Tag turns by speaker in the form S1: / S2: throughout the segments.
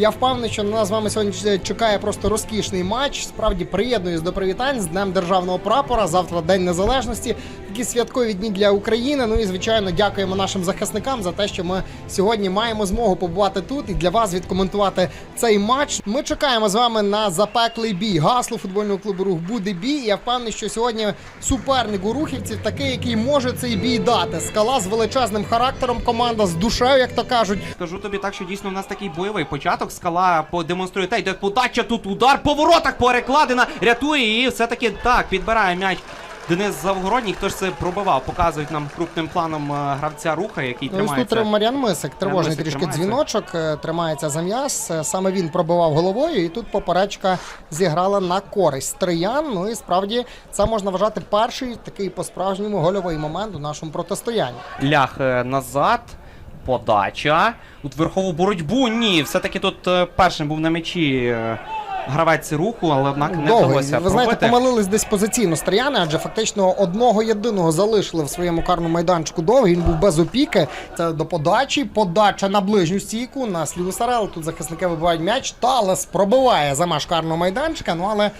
S1: Я впевнений, що на нас з вами сьогодні чекає просто розкішний матч. Справді приєднуюсь до привітань з Днем Державного прапора. Завтра День Незалежності. Такі святкові дні для України. Ну і звичайно, дякуємо нашим захисникам за те, що ми сьогодні маємо змогу побувати тут і для вас відкоментувати цей матч. Ми чекаємо з вами на запеклий бій. Гасло футбольного клубу Рух буде бій. Я впевнений, що сьогодні суперник у рухівців такий, який може цей бій дати. Скала з величезним характером, команда з душею, як то кажуть.
S2: Скажу тобі так, що дійсно в нас такий бойовий початок. Скала подемонструє те, йде подача тут удар по воротах перекладина, рятує і все-таки так підбирає м'яч. Денис Завгородній, хто ж це пробивав, показують нам крупним планом е, гравця руха, який
S1: Ну, ось тут Мар'ян Мисик, тривожний
S2: Мисик
S1: трішки
S2: тримається.
S1: дзвіночок, е, тримається за м'яс. Е, Саме він пробивав головою, і тут поперечка зіграла на користь Триян. Ну і справді це можна вважати перший такий по-справжньому гольовий момент у нашому протистоянні.
S2: Лях назад. Подача. Тут верхову боротьбу. Ні, все-таки тут першим був на м'ячі е, гравець руху, але однак не
S1: Довгий.
S2: вдалося
S1: Ви знаєте,
S2: пробити.
S1: помилились десь позиційно стріяни, адже фактично одного єдиного залишили в своєму карному майданчику довгий. Він був без опіки. Це до подачі. Подача на ближню стійку на Слюсарел. Тут захисники вибивають м'яч. Талес пробиває замаш карного майданчика. Ну але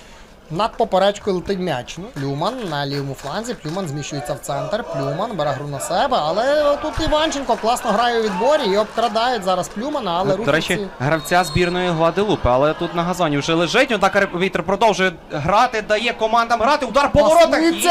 S1: над поперечкою летить м'яч. Ну, Плюман на лівому фланзі. Плюман зміщується в центр. Плюман бере гру на себе. Але тут Іванченко класно грає у відборі і обкрадають зараз Плюмана. Але
S2: До речі,
S1: рухівці-
S2: гравця збірної Гваделупи, але тут на газоні вже лежить. Однак вітер продовжує грати, дає командам грати. Удар по воротах. і-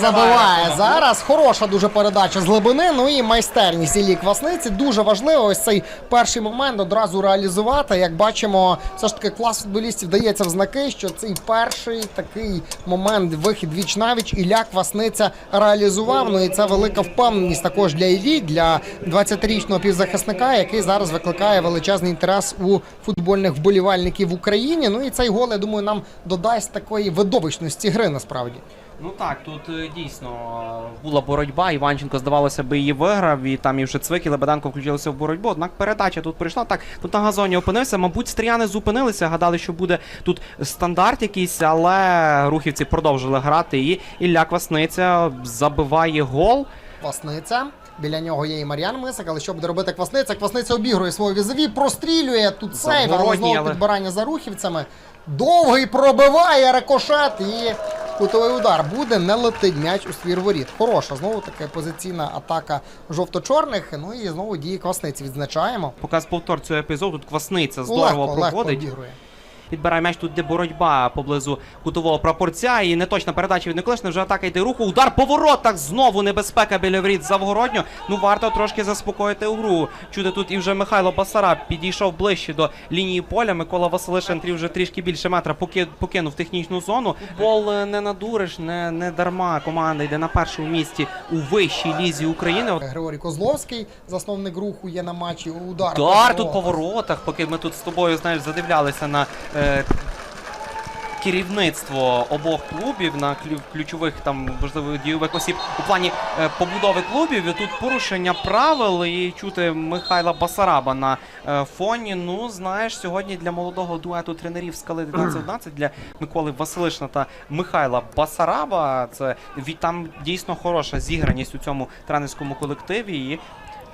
S1: забиває зараз. Хороша дуже передача з глибини. Ну і майстерність Іллі Квасниці. Дуже важливо ось цей перший момент одразу реалізувати. Як бачимо, все ж таки клас футболістів дається в знаки, що цей перший такий момент, вихід віч навіч, Ілля Квасниця реалізував. Ну і це велика впевненість також для Іллі, для 20-річного півзахисника, який зараз викликає величезний інтерес у футбольних вболівальників в Україні. Ну і цей гол, я думаю, нам додасть такої видовищності гри насправді.
S2: Ну так, тут е, дійсно була боротьба. Іванченко, здавалося би, її виграв, і там і вже Цвик і Лебеденко включилися в боротьбу. Однак передача тут прийшла. Так, тут на газоні опинився. Мабуть, стріяни зупинилися, гадали, що буде тут стандарт якийсь, але рухівці продовжили грати. І Ілля Квасниця забиває гол.
S1: Квасниця. Біля нього є і Мар'ян Мисик, але що буде робити Квасниця? Квасниця обігрує свого візові, прострілює тут сейв, але знову підбирання за рухівцями. Довгий пробиває рикошет і кутовий удар буде, не летить м'яч у свір воріт. Хороша, знову таки позиційна атака жовто-чорних. Ну і знову дії Квасниці відзначаємо.
S2: Показ повтор цього епізоду. Тут Квасниця здорово
S1: легко, легко
S2: проходить.
S1: обігрує.
S2: Підбирає м'яч тут, де боротьба поблизу кутового прапорця. І неточна передача від Николишина. Вже атака йде руху. Удар по воротах. Знову небезпека біля воріт Завгородньо. Ну варто трошки заспокоїти гру. Чути тут і вже Михайло Басара підійшов ближче до лінії поля. Микола Василиш Андрій вже трішки більше метра поки- покинув технічну зону. Футбол е, не надуриш, не, не дарма. Команда йде на першому місці у вищій лізі України.
S1: Григорій Козловський, засновник руху, є на матчі. Удар.
S2: Удар тут по воротах, поки ми тут з тобою знаєш, задивлялися на е, керівництво обох клубів, на клю- ключових там важливих дійових осіб у плані е, побудови клубів. І тут порушення правил і чути Михайла Басараба на е, фоні. Ну, знаєш, сьогодні для молодого дуету тренерів скали 19-11 для Миколи Василишна та Михайла Басараба. Це там дійсно хороша зіграність у цьому тренерському колективі. І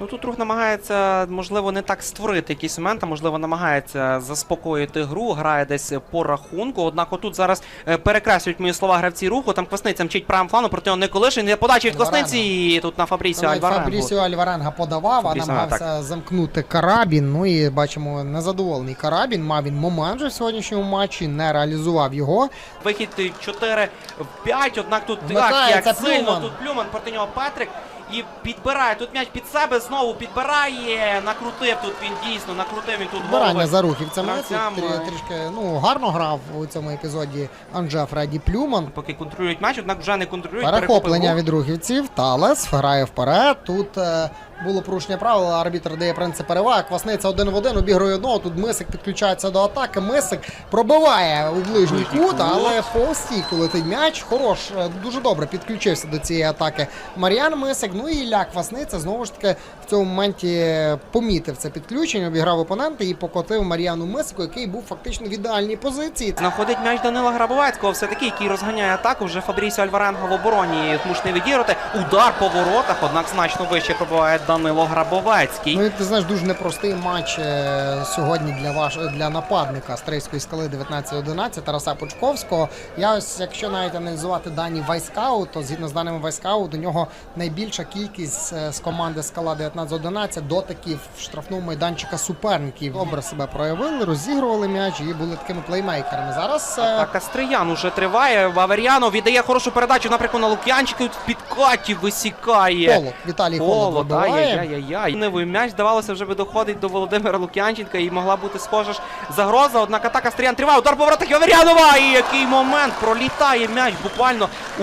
S2: Ну тут рух намагається, можливо, не так створити якісь моменти, можливо, намагається заспокоїти гру, грає десь по рахунку. Однак отут зараз е, перекреслюють мої слова гравці руху. Там Квасниця мчить правим фланом, проти нього Николишин. Є подача від
S1: Альваренго.
S2: Квасниці. І тут на Фабрісіо Альваренго.
S1: Фабрісіо Альваренга подавав, а намагався замкнути карабін. Ну і бачимо незадоволений карабін. Мав він момент вже в сьогоднішньому матчі, не реалізував його.
S2: Вихід 4 в 5, однак тут так, як сильно тут Плюман проти нього Петрик. І підбирає тут м'яч під себе, знову підбирає, накрутив тут він дійсно, накрутив він тут
S1: Барання за рухівцями.
S2: Е.
S1: трішки ну, гарно грав у цьому епізоді Анже Фредді Плюман.
S2: Поки контролюють м'яч, однак вже не контролюють.
S1: Перехоплення від рухівців. Талес грає вперед. Тут е, було порушення правил. Арбітр дає принцип переваги. Квасниця один в один обігрує одного. Тут Мисик підключається до атаки. Мисик пробиває у ближній кут, але по стійку летить м'яч. Хорош, е, дуже добре підключився до цієї атаки. Мар'ян Мисик. Ну і Ілля Квасниця знову ж таки в цьому моменті помітив це підключення, обіграв опонента і покотив Мар'яну Мисику, який був фактично в ідеальній позиції.
S2: Знаходить м'яч Данила Грабовецького, все таки, який розганяє атаку. Вже Фабрісіо Альваренго в обороні змушений відіграти. Удар по воротах, однак значно вище пробиває Данило Грабовецький.
S1: Ну і ти знаєш, дуже непростий матч е, сьогодні для ваш для нападника Стрийської скали 19-11 Тараса Пучковського. Я ось, якщо навіть аналізувати дані Вайскаут, то згідно з даними Вайскаут, у нього найбільша кількість е, з команди Скала 19-11 дотиків в штрафному майданчика суперників. Добре себе проявили, розігрували м'яч і були такими плеймейкерами. Зараз е,
S2: Атака Стриян уже триває. Ваверіано віддає хорошу передачу напрямку на Лук'янчика. Підкаті висікає.
S1: Холод. Віталій Холод
S2: ай-яй-яй. Невий м'яч, здавалося, вже би доходить до Володимира Лук'янченка і могла бути схожа ж загроза. Однак атака Стриян триває. Удар по воротах Ваверіанова. І який момент пролітає м'яч буквально у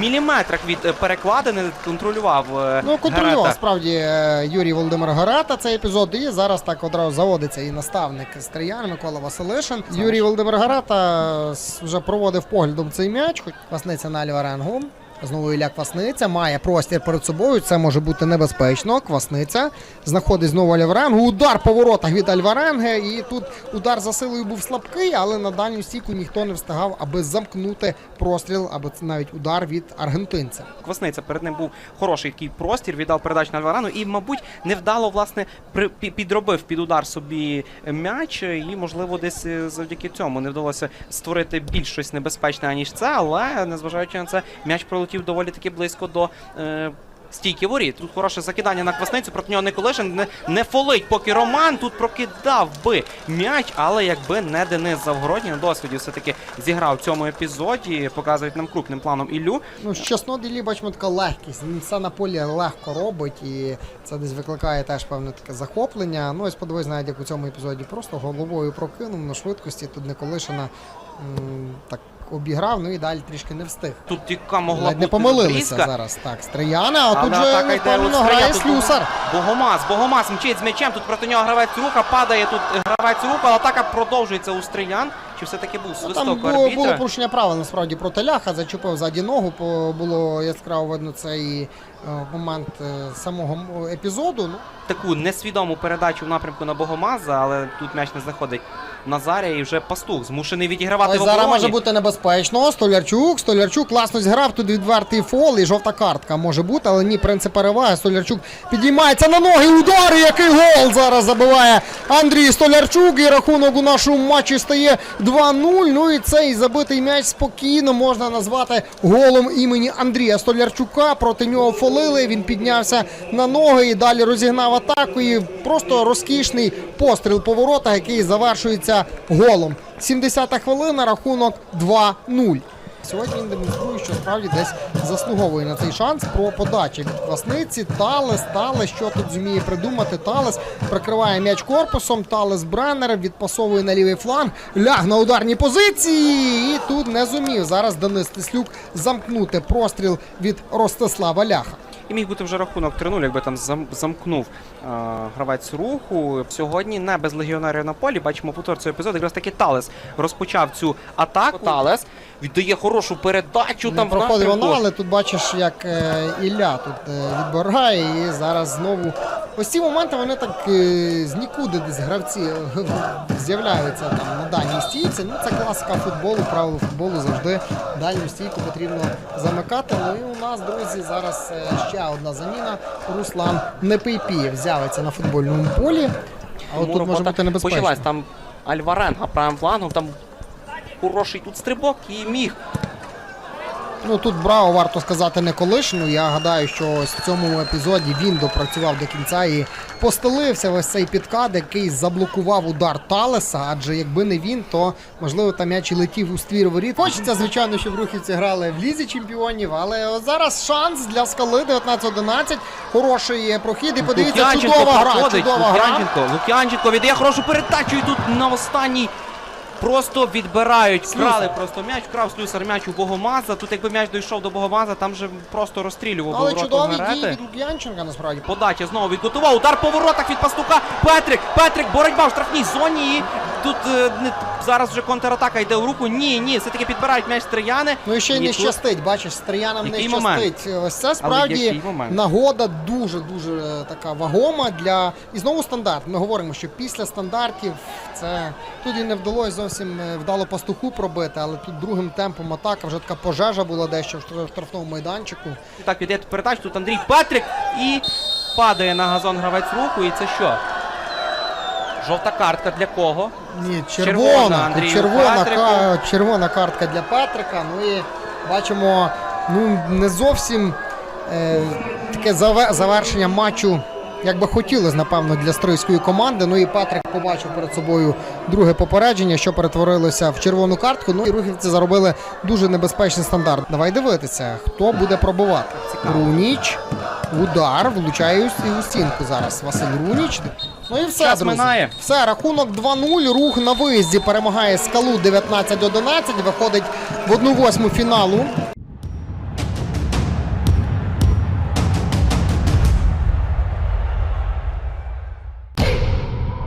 S2: міліметрах від е, перекладини. Контролював. е,
S1: Ну, контролював
S2: Гарата.
S1: справді е, Юрій Володимир Гарата цей епізод. І зараз так одразу заводиться і наставник Стриян Микола Василишин. Юрій Володимир Гарата вже проводив поглядом цей м'яч, хоч власниця на Альваренгу. Знову Ілля Квасниця має простір перед собою. Це може бути небезпечно. Квасниця знаходить знову Альваренгу. Удар по воротах від Альваренге. І тут удар за силою був слабкий, але на дальню стійку ніхто не встигав, аби замкнути простріл, або це навіть удар від аргентинця.
S2: Квасниця перед ним був хороший такий простір, віддав передачу на Альварану і, мабуть, невдало власне підробив під удар собі м'яч. І, можливо, десь е, завдяки цьому не вдалося створити більш щось небезпечне, аніж це, але незважаючи на це, м'яч пролетів доволі таки близько до. Е, Стійки воріт. Тут хороше закидання на квасницю, проти нього Николишин не, не фолить, поки Роман тут прокидав би м'яч, але якби не Денис Завгородній на досвіді все-таки зіграв в цьому епізоді, показують нам крупним планом Іллю.
S1: Ну, щасно Ділі бачимо така легкість. Він все на полі легко робить, і це десь викликає теж певне таке захоплення. Ну, ось подивись, навіть як у цьому епізоді просто головою прокинув на швидкості. Тут Николишина так обіграв, ну і далі трішки не встиг.
S2: Тут яка могла
S1: Ледь
S2: бути
S1: не помилилися
S2: зрізка.
S1: зараз. Так, Стрияна, а тут же
S2: атака йде
S1: впевнено
S2: от
S1: грає
S2: Стрия, тут
S1: слюсар.
S2: Богомаз, Богомаз мчить з м'ячем. Тут проти нього гравець руха, падає тут гравець руха, але атака продовжується у Стриян. Чи все-таки був
S1: Ну,
S2: свисток
S1: там
S2: у
S1: було, було порушення правил насправді проти ляха, зачепив ззаді ногу, по- було яскраво видно цей е, момент е, самого м- епізоду. Ну,
S2: Таку несвідому передачу в напрямку на Богомаза, але тут м'яч не знаходить Назарія і вже пастух змушений відігравати
S1: Ось
S2: в
S1: зараз може бути небезпечно. Столярчук, Столярчук класно зіграв тут відвертий фол і жовта картка може бути, але ні, принцип переваги. Столярчук підіймається на ноги. Удар! і Який гол зараз забиває Андрій Столярчук. І рахунок у нашому матчі стає 2-0. Ну і цей забитий м'яч спокійно можна назвати голом імені Андрія Столярчука. Проти нього фолили. Він піднявся на ноги і далі розігнав атаку. І просто розкішний постріл по воротах, який завершується голом. 70-та хвилина, рахунок 2-0. Сьогодні він демонструє, що справді десь заслуговує на цей шанс про подачі від класниці. Талес, Талес, що тут зуміє придумати. Талес прикриває м'яч корпусом. Талес Бреннер відпасовує на лівий фланг. Ляг на ударній позиції. І тут не зумів зараз Денис Тислюк замкнути простріл від Ростислава Ляха.
S2: І міг бути вже рахунок 3-0, якби там замкнув е, гравець руху. Сьогодні не без легіонерів на полі. Бачимо повтор цього епізоду. Якраз таки Талес розпочав цю атаку. Талес віддає хорошу передачу.
S1: Не
S2: там
S1: проходить вона, але тут бачиш, як е, Ілля тут е, відбирає, і зараз знову. Ось ці моменти вони так е, з нікуди десь гравці е, з'являються там на дальній стійці. Ну це класика футболу, правило футболу завжди дальню стійку потрібно замикати. Ну і у нас, друзі, зараз е, ще одна заміна. Руслан Непейпієв з'явиться на футбольному полі. А от тут може бути небезпечно.
S2: Почалась там Альваренга правим флангом, там хороший тут стрибок і міг.
S1: Ну тут браво, варто сказати, не колишню. Я гадаю, що ось в цьому епізоді він допрацював до кінця і постелився в ось цей підкат, який заблокував удар Талеса. Адже якби не він, то можливо там м'яч і летів у ствір воріт. Хочеться, звичайно, щоб рухівці грали в лізі чемпіонів, але зараз шанс для скали 19-11. Хороший прохід. І подивіться,
S2: Лук'янченко
S1: чудова гра, чудова гра.
S2: Лук'янченко, Лук'янченко віддає хорошу передачу і тут на останній просто відбирають. Вкрали просто м'яч, вкрав слюсар м'яч у Богомаза. Тут якби м'яч дійшов до Богомаза, там же просто розстрілював
S1: Але
S2: ворота
S1: чудові дії від Лук'янченка насправді.
S2: Подача знову відготував. Удар по воротах від пастука. Петрик, Петрик, боротьба в штрафній зоні. І тут е, не, зараз вже контратака йде в руку. Ні, ні, все-таки підбирають м'яч стріяни.
S1: Ну і ще й не
S2: тут-
S1: щастить, бачиш, стріянам не
S2: Який
S1: щастить. Ось це справді нагода дуже дуже така вагома для і знову стандарт. Ми говоримо, що після стандартів це тут і не вдалося зовсім е, вдало пастуху пробити, але тут другим темпом атака вже така пожежа була дещо в штраф- штрафному майданчику.
S2: Так, віддає передачу. Тут Андрій Петрик і падає на газон гравець руху, і це що? Жовта картка для кого?
S1: Ні,
S2: Червона
S1: червона,
S2: Андрію
S1: червона, ка- червона картка для Петрика. Ну і бачимо, ну не зовсім е, таке заве- завершення матчу, як би хотілося, напевно, для стрийської команди. Ну і Петрик побачив перед собою друге попередження, що перетворилося в червону картку. Ну і рухівці заробили дуже небезпечний стандарт. Давай дивитися, хто буде пробувати. Руніч. Удар влучає і у стінку зараз. Василь Руніч. Ну і все,
S2: Час
S1: друзі.
S2: минає.
S1: Все, рахунок 2-0. Рух на виїзді перемагає скалу 19-11. Виходить в 1-8 фіналу.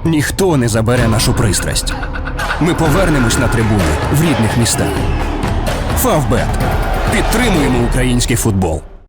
S3: Ніхто не забере нашу пристрасть. Ми повернемось на трибуни в рідних містах. Фавбет. Підтримуємо український футбол.